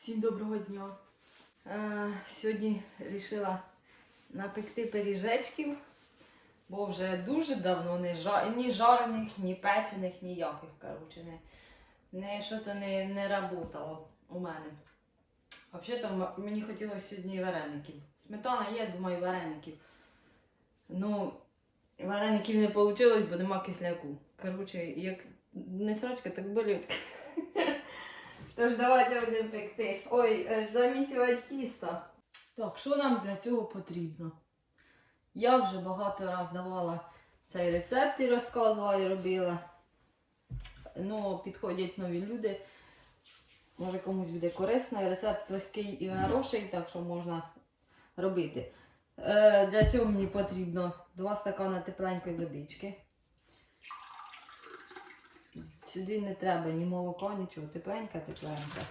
Всім доброго дня. Е, сьогодні вирішила напекти пиріжечків, бо вже дуже давно не жа... ні жарених, ні печених, ніяких. Коротше, не, не, що то не, не работало у мене. Взагалі-то мені хотілося сьогодні вареників. Сметана є, думаю, вареників. Ну, вареників не вийшло, бо нема кисляку. Коротше, як не срачка, так болючка. Тож давайте будемо пекти. Ой, е, замісювати тісто. Так, що нам для цього потрібно? Я вже багато раз давала цей рецепт і розказувала і робила. Ну, підходять нові люди. Може комусь буде корисно. Рецепт легкий і хороший, так що можна робити. Е, для цього мені потрібно 2 стакани тепленької водички. Сюди не треба ні молока, нічого. Тепленька, тепленька.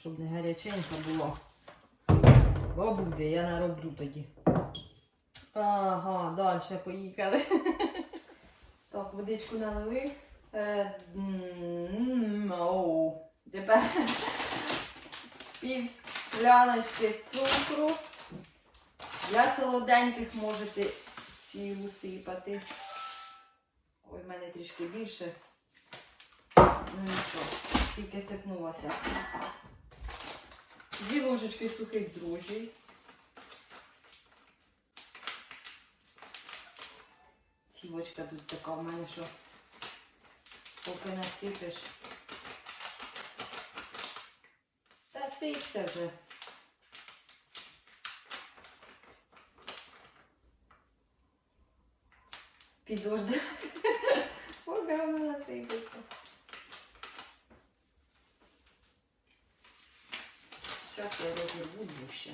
Щоб не гаряченька було. Бо буде, я нароблю тоді. Ага, далі поїхали. Так, водичку налили. Е. Тепер пів скляночки цукру. Для солоденьких можете цілу сипати. Ой, в мене трішки більше. Ну нічого, тільки сипнулася. Дві ложечки сухих дрожжей. Цівочка тут така в мене, що поки насипеш. Та сипся вже. Підожди. Поки воно насипеться. Зараз я розірву дужче.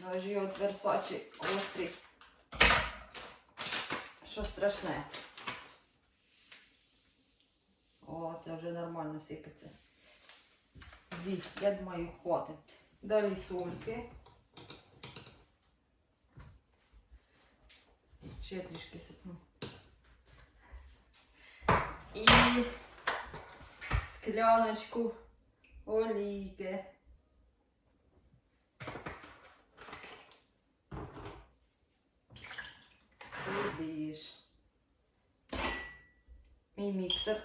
Ножі от Версачі острий. Що страшне? О, це вже нормально сипеться. Дві, я думаю, хватить. Далі сольки. Ще трішки сипну. І скляночку олійки. Сюди ж. Мій міксер.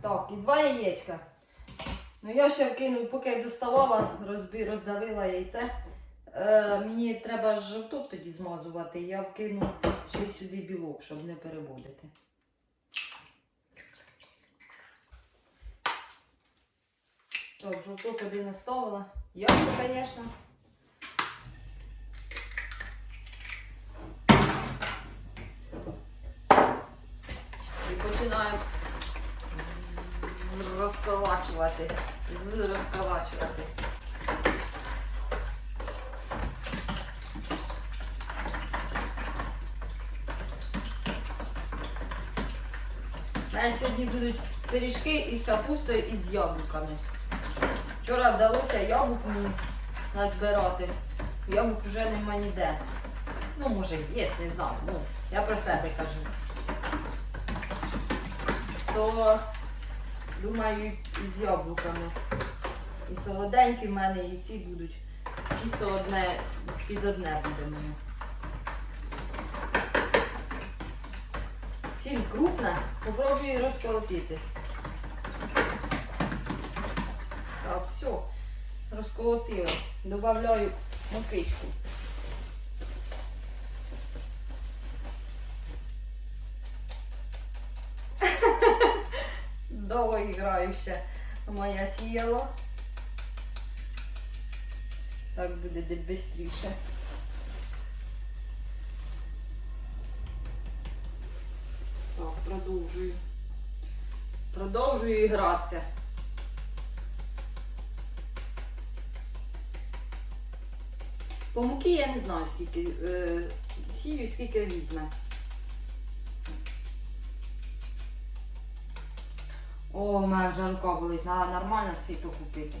Так, і два яєчка. Ну я ще вкину, поки я доставала, розбі, роздавила яйце. Е, мені треба жовток тоді змазувати. Я вкину ще сюди білок, щоб не перебудити. Так, жовток один оставила. Яйця, звісно. І починаємо розколачувати. З розколачувати. Мене сьогодні будуть пиріжки із капустою і з яблуками. Вчора вдалося яблук назбирати. Яблук вже нема ніде. Ну, може, є, не знаю. Ну, я про себе кажу. То думаю із яблуками. І солоденькі в мене, і ці будуть. Тісто одне під одне буде мене. Сіль крупна, попробую розколотити. Так, все, розколотила. Добавляю мукичку. Ще моя сіяла. Так буде де швидше. Так, продовжую. Продовжую гратися. По муки я не знаю, скільки е, сію, скільки візьме. О, у мене вже рука болить, треба нормально сито купити.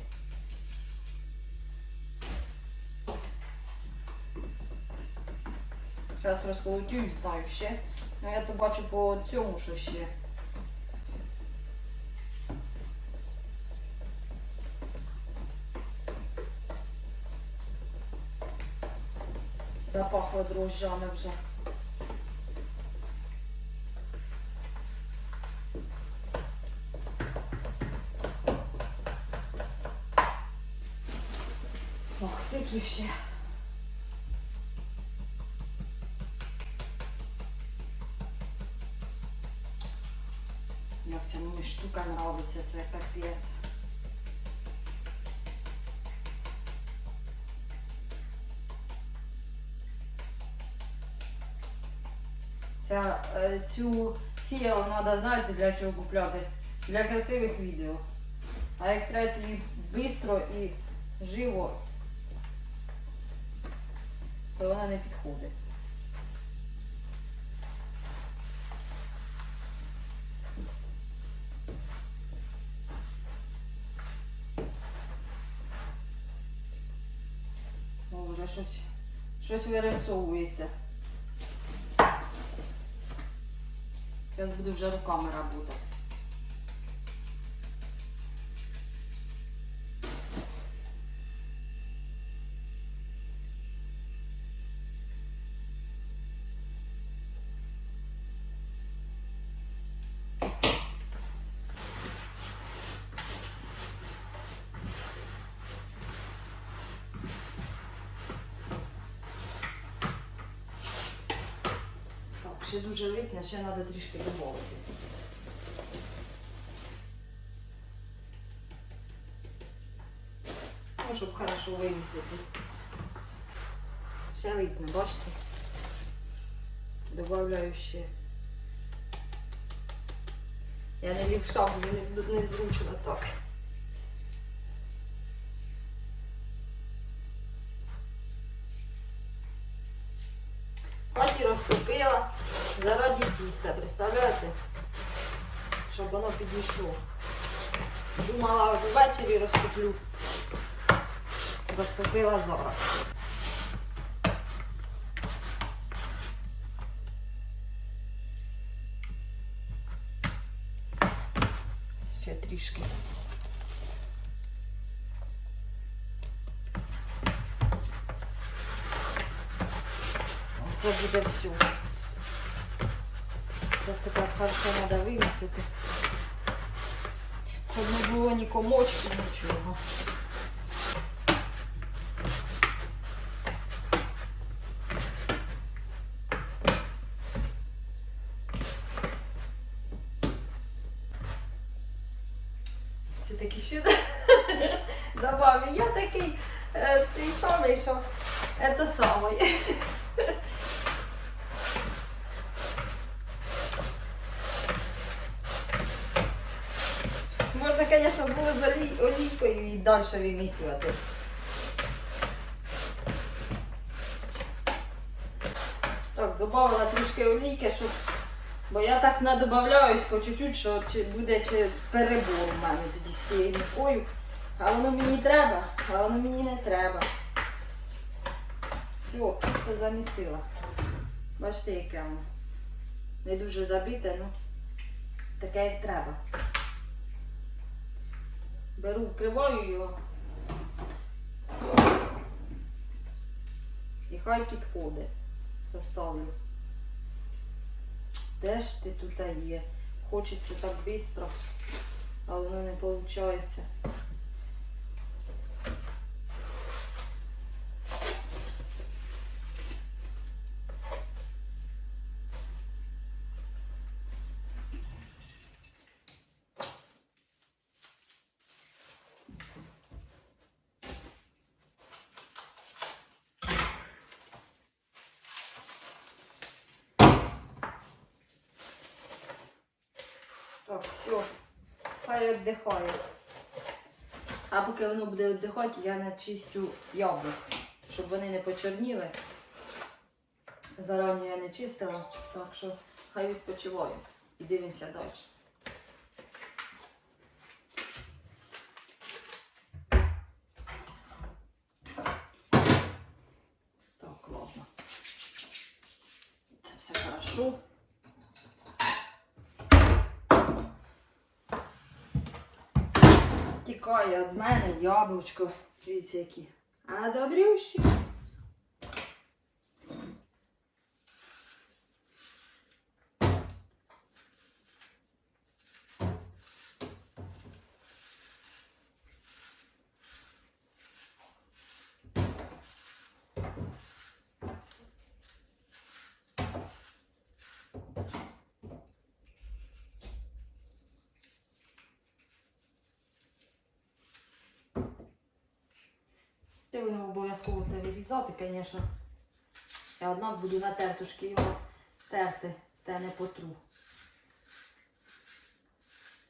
Зараз розколотюсь, знаю ще. Ну я то бачу по цьому, що ще. Запахло дрожжами вже. Так, сиплю ще. Як ця мені штука нравиться, це капець. Ця, е, цю сіяло треба, знаєте, для чого купляти? Для красивих відео. А як треба її швидко і живо, то вона не підходить. О, вже щось, щось вирисовується. Зараз буду вже руками працювати. Ще дуже липне, ще треба трішки додати. Ну, щоб хорошо вивісити. Ще липне, бачите? Добавляю ще. Я не лівша, мені не- незручно так. Щоб воно підійшло. Думала вже ввечері розтоплю. Розтопила зараз. Ще трішки. Це буде все. Зараз тепер хорошо треба вимісити. Щоб не було ні комочки, нічого. Все-таки ще добавлю. Я такий е, цей самий, що це самий. Звісно, було з олійкою і далі вимісювати. Так, додала трішки олійки, щоб. Бо я так надобавляюсь по чуть-чуть, що чи буде чи перебор у мене тоді з цією мукою. А воно мені треба, а воно мені не треба. Все, просто замісила. Бачите, яке воно. Не дуже забите, ну таке як треба. Беру, вкриваю його. І хай підходить. Поставлю. Де ж ти тут є? Хочеться так швидко, а воно не виходить. Так, все. Хай віддихає. А поки воно буде віддихати, я начистю яблук, щоб вони не почорніли. Зарані я не чистила, так що хай відпочиваю. І дивимося далі. Так, ладно. хорошо. Тікає від мене яблучко. Дивіться які. А добрющі. Ти будемо обов'язково те вирізати, звісно. Я однак буду на тертушки його терти, те не потру.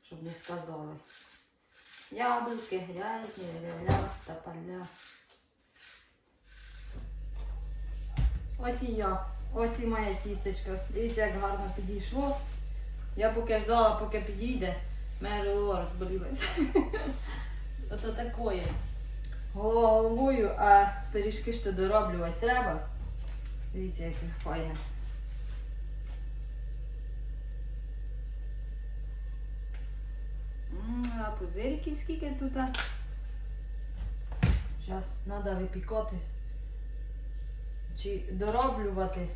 Щоб не сказали. Яблуки, грязні, ля-ля, та поля. Ось і я. Ось і моє тістечко. Дивіться, як гарно підійшло. Я поки ждала, поки підійде, мене голова розболілася. Ото такое. Головою, а пиріжки то дороблювати треба. Дивіться, яке файне. А пузириків скільки тут? Зараз треба випікати. Чи дороблювати.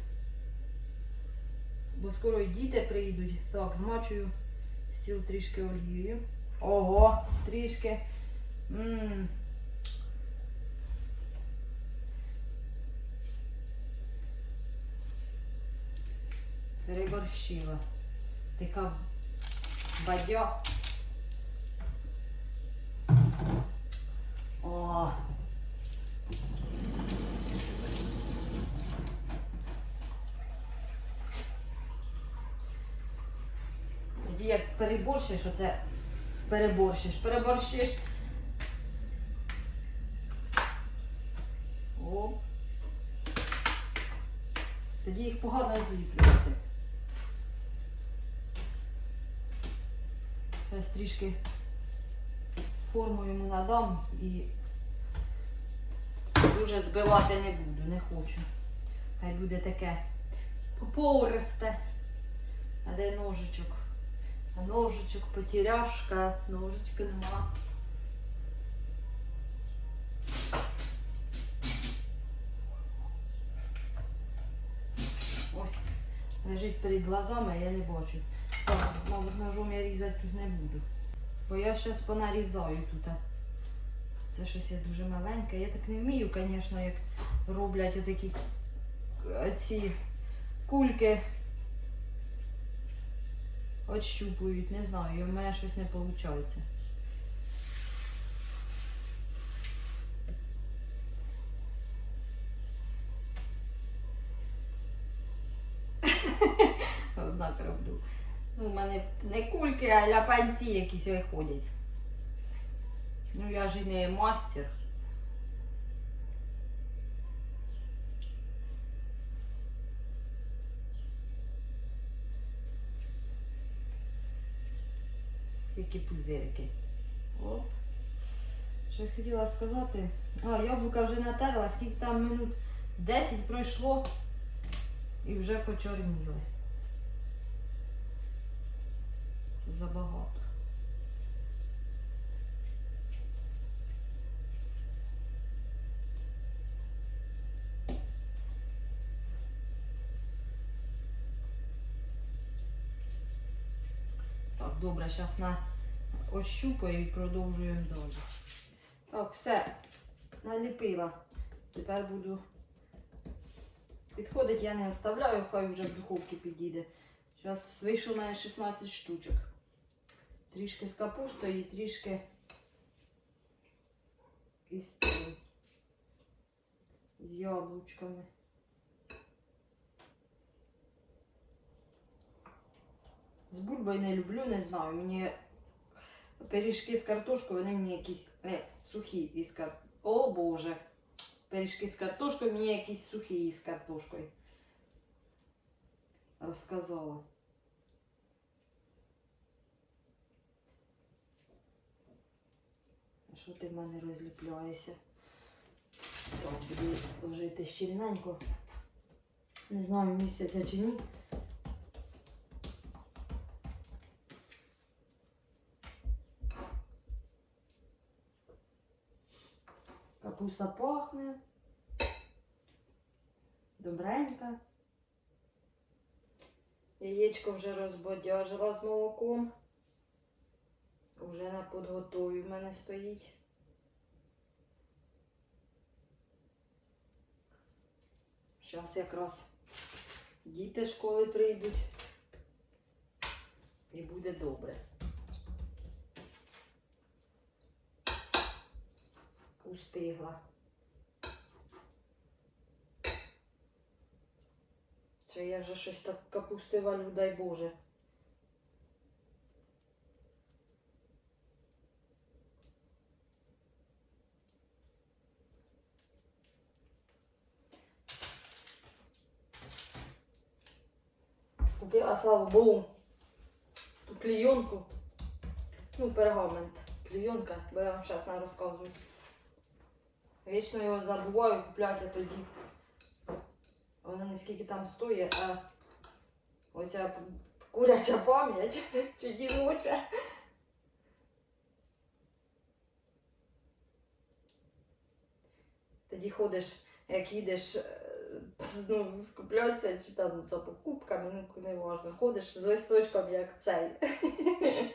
Бо скоро і діти прийдуть. Так, змочую стіл трішки олією. Ого, трішки. Ммм. Переборщила. Така бадьо. О. Тоді як переборщиш, оце переборщиш, переборщиш. О. Тоді їх погано зліплювати. Зараз трішки форму йому надам і дуже збивати не буду, не хочу. Хай буде таке поповристе. А де ножичок? А ножичок потеряшка, ножичка нема. Ось лежить перед глазами, а я не бачу. Мабуть, ножом я різати тут не буду. Бо я зараз понарізаю тут. Це щось я дуже маленьке. Я так не вмію, звісно, як роблять отакі е, ці кульки. Отщупують, не знаю, і в мене щось не виходить. Однак роблю. Ну, у мене не кульки, а ляпанці якісь виходять. Ну я ж і не мастер. Які пузирики. Оп. Щось хотіла сказати. А, яблука вже натерла, скільки там минут 10 пройшло і вже почорніли. Це забагато. Так, добре, зараз на ощупаю і продовжуємо далі. Так, все, наліпила. Тепер буду. Підходить я не оставляю, хай вже в духовці підійде. Зараз вийшло на 16 штучок. Трішки з капустою і трішки із цим, з яблучками. З бульбою не люблю, не знаю. Мені пиріжки з картошкою, вони мені якісь е, сухі із кар... О Боже! Пиріжки з картошкою, мені якісь сухі із картошкою. Розказала. Що ти в мене розліпляєшся? Так, буду ложити щільненько. Не знаю, місяця чи ні. Капуста пахне. Добренька. Яєчко вже розбодяжила з молоком. Уже на подготові в мене стоїть. Зараз якраз діти з школи прийдуть. І буде добре. Устигла. Це я вже щось так капусти валю, дай Боже. Слава Богу, ту клейонку. Ну, пергамент. Клейонка, бо я вам зараз не розказую. Вічно його забуваю купляти тоді. Воно не скільки там стоїть, а оця куряча пам'ять чи дівоча. Тоді ходиш, як їдеш е, ну, скуплятися чи там за покупками, ну не важно. Ходиш з листочком, як цей.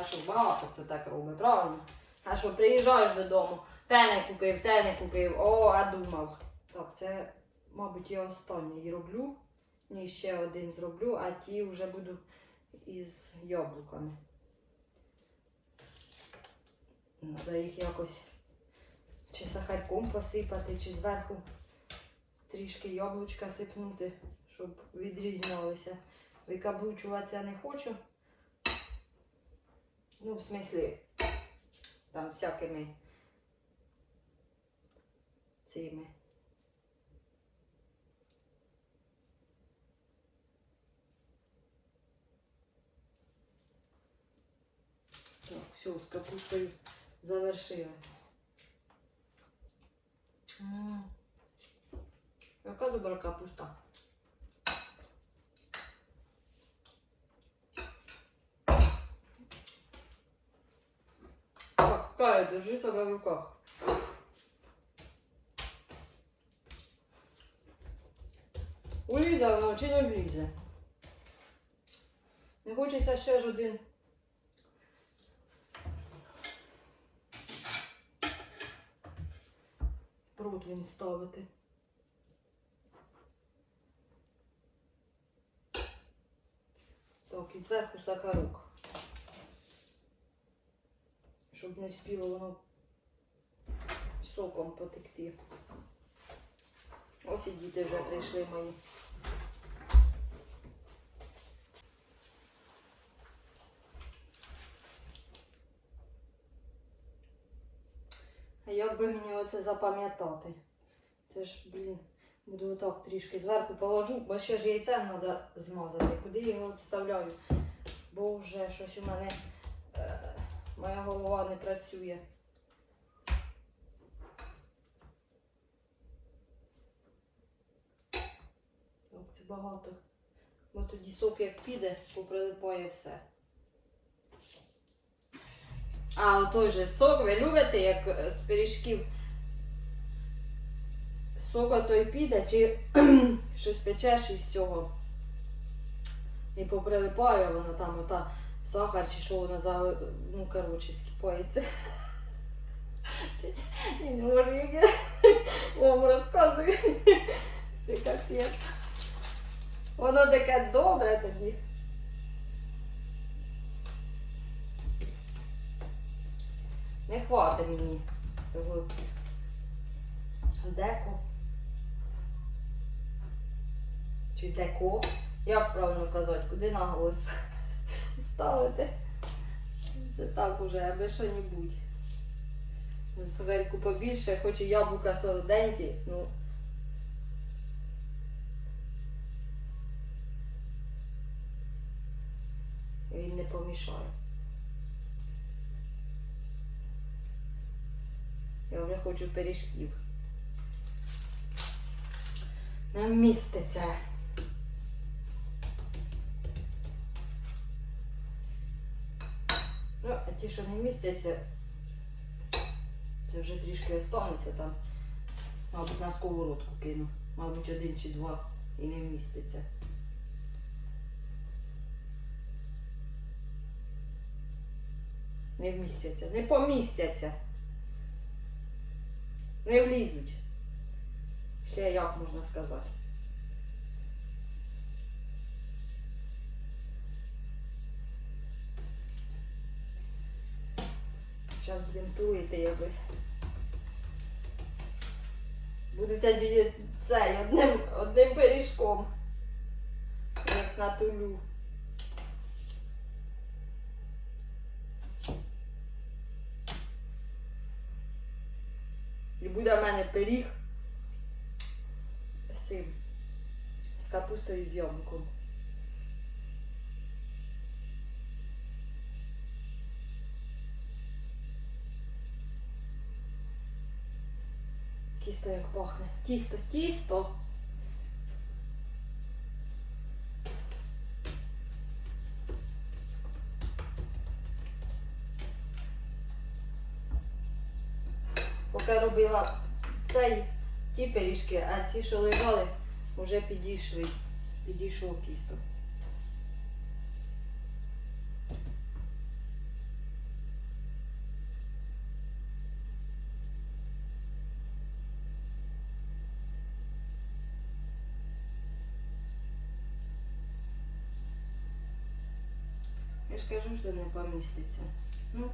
А що багато хто так робить, правильно? А що приїжджаєш додому, те не купив, те не купив, о, а думав. Так, це, мабуть, я останній роблю. Ні, ще один зроблю, а ті вже буду із яблуками. Треба їх якось чи сахарком посипати, чи зверху трішки яблучка сипнути, щоб відрізнялися. Викаблучуватися не хочу. Ну, в смислі, там всякими цими. Так, все, з капустою завершили. М, Яка добра капуста. Так, Кая, держи себе в руках. Улізе воно чи не влізе? Не хочеться ще ж один. Противень ставити. Так, і зверху сахарок. Щоб не вспіло воно соком потекти. Ось і діти вже прийшли мої. Як би мені оце запам'ятати? Це ж, блін, буду отак трішки зверху положу, бо ще ж яйцем треба змазати. Куди його відставляю? Бо вже щось у мене е, моя голова не працює. Так, це багато. Бо тоді сок як піде, поприлипає все. А той же сок, ви любите, як з пиріжків сока той піде, чи щось печеш із цього. І поприлипає воно там ота сахар, чи що воно за, ну коротше, скипається. Я не можу, я вам розказую. Це капець. Воно таке добре тоді. Не хватить мені цього деко. Чи деко. Як правильно казати, куди наголос ставити? Це так уже, аби що-небудь. Сувельку побільше, хоч і яблука солоденькі, ну. Він не помішає. Я вже хочу пиріжків. Не вміститься. Ну, а ті, що не містяться, Це вже трішки останеться там. Мабуть, на сковородку кину. Мабуть, один чи два і не вміститься. Не вмістяться, не помістяться. Не влізуть. Ще як можна сказати. Зараз якось. Будете тоді цей одним, одним пиріжком. Як на тулю. І буде в мене пиріг з цим. З капустою і з яблуком. Тісто як пахне. Тісто, тісто. Поки робила цей, ті пиріжки, а ці, що лежали, вже підійшли. Підійшов тісто. Що не поміститься. Ну,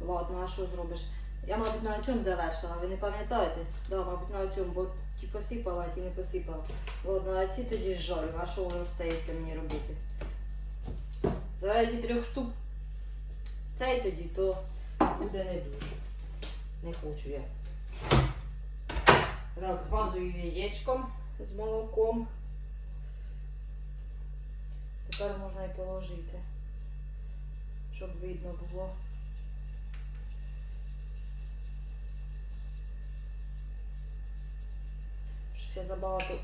ладно, а що зробиш? Я, мабуть, на цьому завершила, ви не пам'ятаєте? Да, мабуть, на цьому, бо ті посипала, а ті не посипала. Ладно, а ці тоді жарю, а що воно стається мені робити? Заради трьох штук цей тоді, то буде не дуже. Не хочу я. Так, змазую яєчком з молоком. Тепер можна і положити, щоб видно було. Щось я забагато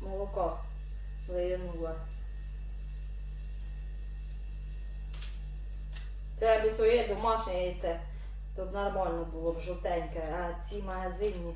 молока лиянула. Це аби своє домашнє яйце, б нормально було б жовтеньке, а ці магазинні.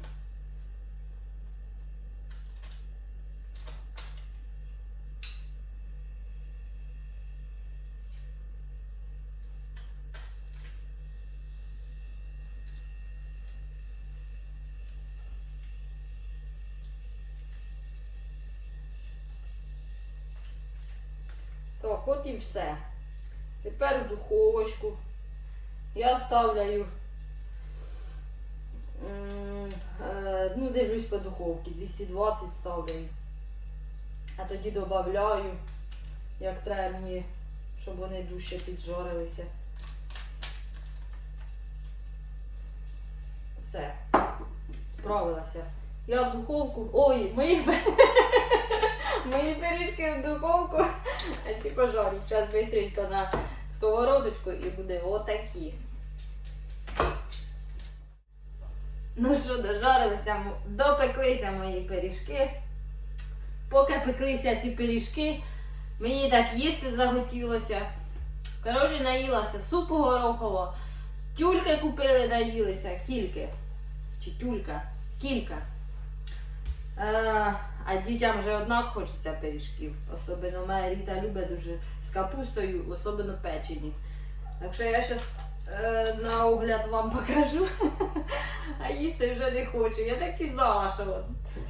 Так, от і все. Тепер в духовочку. Я ставляю, е, ну, дивлюсь по духовці, 220 ставляю. А тоді додаю, як треба мені, щоб вони дужче піджарилися. Все, справилася. Я в духовку. Ой, мої, мої пиріжки в духовку. А ці пожарю. Зараз швидко на сковородочку і буде отакі. Ну що, дожарилися, допеклися мої пиріжки. Поки пеклися ці пиріжки, мені так їсти захотілося. Коротше, наїлася супу горохового. Тюльки купили, наїлися, кільки. Чи тюлька? Кілька. Е, а дітям вже однак хочеться пиріжків. Особливо моя Ріта любить дуже з капустою, особливо печені. Так що я зараз е, на огляд вам покажу, а їсти вже не хочу. Я так і знала, що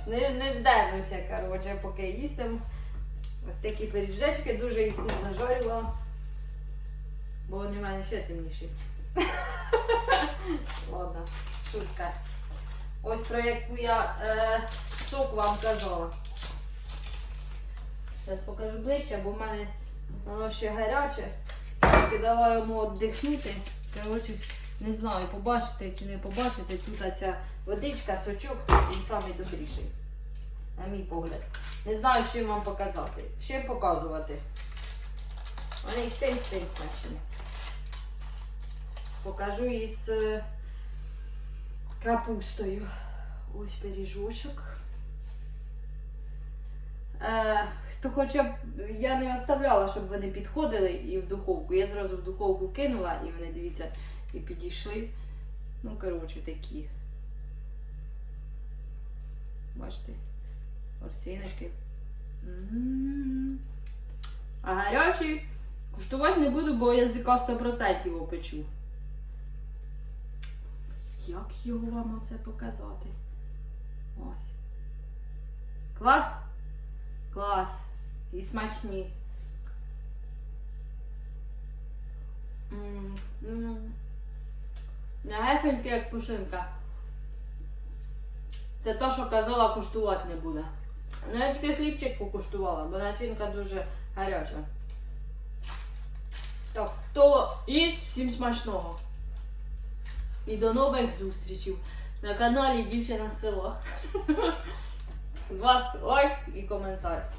не, не здержуся, коротше, поки їстиму. Ось такі пиріжечки, дуже їх не зажарювала, бо вони в мене ще темніші. Ладно, шутка. Ось про яку я е, сок вам казала. Зараз покажу ближче, бо в мене воно ще гаряче. І дала йому віддихнути. Коротше, не знаю, побачите чи не побачите. Тут ця водичка, сочок, він самий добріший. На мій погляд. Не знаю, чим вам показати. Чим показувати. Вони і з тим, з тим смачні. Покажу із е, капустою. Ось пиріжочок. Е, хто хоче, я не оставляла, щоб вони підходили і в духовку. Я зразу в духовку кинула і вони, дивіться, і підійшли. Ну, коротше, такі. Бачите, орсиночки. А гарячі куштувати не буду, бо язика 100% опечу. Як його вам оце показати? Ось. Клас? Клас. І смачні. М, м. Як пушинка. Це те, що казала, куштувати не буде. Ну, я тільки хлібчик покуштувала, бо начинка дуже гаряча. Так, хто їсть, всім смачного. І до нових зустрічей на каналі Дівчина з села. З вас лайк і коментар.